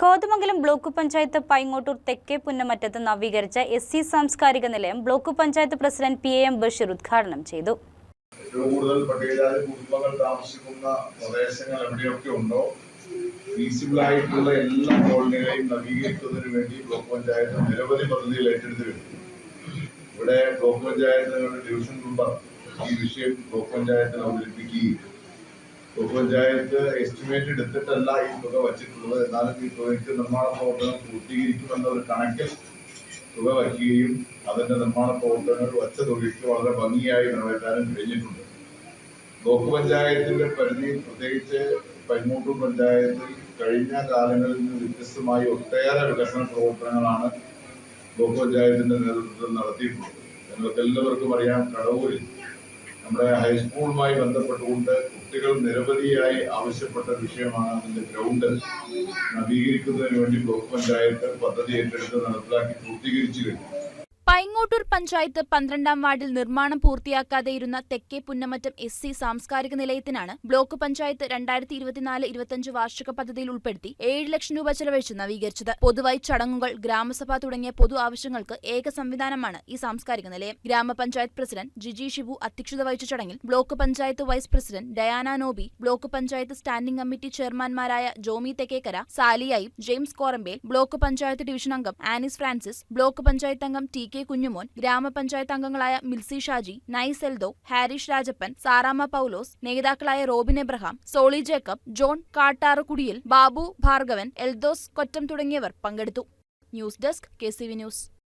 Kothamangalam block panchayat Paingottoor തെക്കേ പുന്നമറ്റത്ത് നവീകരിച്ച S C സാംസ്കാരിക നിലയം block panchayat president P A Basheer ഉദ്ഘാടനം ചെയ്തു. ഏറ്റവും കൂടുതൽ പട്ടികജാതി കുടുംബങ്ങൾ താമസിക്കുന്ന പ്രദേശങ്ങൾ എവിടെയൊക്കെ ഉണ്ടോ ഫീസിബിൾ ആയിട്ടുള്ള എല്ലാ കോളനികളെയും നവീകരിക്കുന്നതിന് വേണ്ടി ബ്ലോക്ക് പഞ്ചായത്ത് നിരവധി പദ്ധതികൾ ഏറ്റെടുത്തിട്ടുണ്ട് ഇവിടെ ബ്ലോക്ക് പഞ്ചായത്ത് ഡിവിഷൻ മെമ്പർ ഈ വിഷയം ബ്ലോക്ക് പഞ്ചായത്തിൽ അവതരിപ്പിക്കുകയും പഞ്ചായത്ത് എസ്റ്റിമേറ്റ് എടുത്തിട്ടല്ല ഈ തുക വച്ചിട്ടുള്ളത്. എന്നാലും ഈ തുകയ്ക്ക് നിർമ്മാണ പ്രവർത്തനം പൂർത്തീകരിക്കുമെന്ന ഒരു കണക്കിൽ തുക വയ്ക്കുകയും അതിന്റെ നിർമ്മാണ പ്രവർത്തനങ്ങൾ വച്ച തുകയ്ക്ക് വളരെ ഭംഗിയായി നിറവേറ്റാനും കഴിഞ്ഞിട്ടുണ്ട്. ബ്ലോക്ക് പഞ്ചായത്തിന്റെ പരിധിയിൽ പ്രത്യേകിച്ച് പൈമൂട്ടൂർ പഞ്ചായത്തിൽ കഴിഞ്ഞ കാലങ്ങളിൽ നിന്ന് വ്യത്യസ്തമായി ഒട്ടേറെ വികസന പ്രവർത്തനങ്ങളാണ് ബ്ലോക്ക് പഞ്ചായത്തിന്റെ നേതൃത്വത്തിൽ നടത്തിയിട്ടുള്ളത്. നിങ്ങൾക്ക് എല്ലാവർക്കും അറിയാം കടവൂരിൽ നമ്മുടെ ഹൈസ്കൂളുമായി ബന്ധപ്പെട്ടുകൊണ്ട് കുട്ടികൾ നിരവധിയായി ആവശ്യപ്പെട്ട വിഷയമാണ് അതിന്റെ ഗ്രൗണ്ട് നവീകരിക്കുന്നതിന് വേണ്ടി ബ്ലോക്ക് പഞ്ചായത്ത് പദ്ധതി ഏറ്റെടുത്ത് നടപ്പിലാക്കി പൂർത്തീകരിച്ചു കഴിഞ്ഞു. പൈങ്ങോട്ടൂർ പഞ്ചായത്ത് പന്ത്രണ്ടാം വാർഡിൽ നിർമ്മാണം പൂർത്തിയാക്കാതെ ഇരുന്ന തെക്കേ പുന്നമറ്റം എസ് സി സാംസ്കാരിക നിലയത്തിനാണ് ബ്ലോക്ക് പഞ്ചായത്ത് രണ്ടായിരത്തി ഇരുപത്തിനാല് ഇരുപത്തിയഞ്ച് വാർഷിക പദ്ധതിയിൽ ഉൾപ്പെടുത്തി ഏഴ് ലക്ഷം രൂപ ചെലവഴിച്ച് നവീകരിച്ചത്. പൊതുവായി ചടങ്ങുകൾ ഗ്രാമസഭ തുടങ്ങിയ പൊതു ആവശ്യങ്ങൾക്ക് ഏക സംവിധാനമാണ് ഈ സാംസ്കാരിക നിലയം. ഗ്രാമപഞ്ചായത്ത് പ്രസിഡന്റ് ജിജി ഷിബു അധ്യക്ഷത വഹിച്ച ചടങ്ങിൽ block panchayat vice president Diana Nobi block panchayat standing committee ചെയർമാൻമാരായ Jomy Thekkekara സാലിയായും ജെയിംസ് കോറമ്പേൽ ബ്ലോക്ക് പഞ്ചായത്ത് ഡിവിഷൻ അംഗം ആനിസ് ഫ്രാൻസിസ് ബ്ലോക്ക് പഞ്ചായത്ത് അംഗം ടി കെ കുഞ്ഞുമോൻ ഗ്രാമപഞ്ചായത്ത് അംഗങ്ങളായ മിൽസി ഷാജി നൈസ് എൽദോ ഹാരിഷ് രാജപ്പൻ സാറാമ പൌലോസ് നേതാക്കളായ Robin Abraham Soly Jacob John കാട്ടാറുകുടിയിൽ ബാബു ഭാർഗവൻ എൽദോസ് കൊറ്റം തുടങ്ങിയവർ പങ്കെടുത്തു. News desk K news.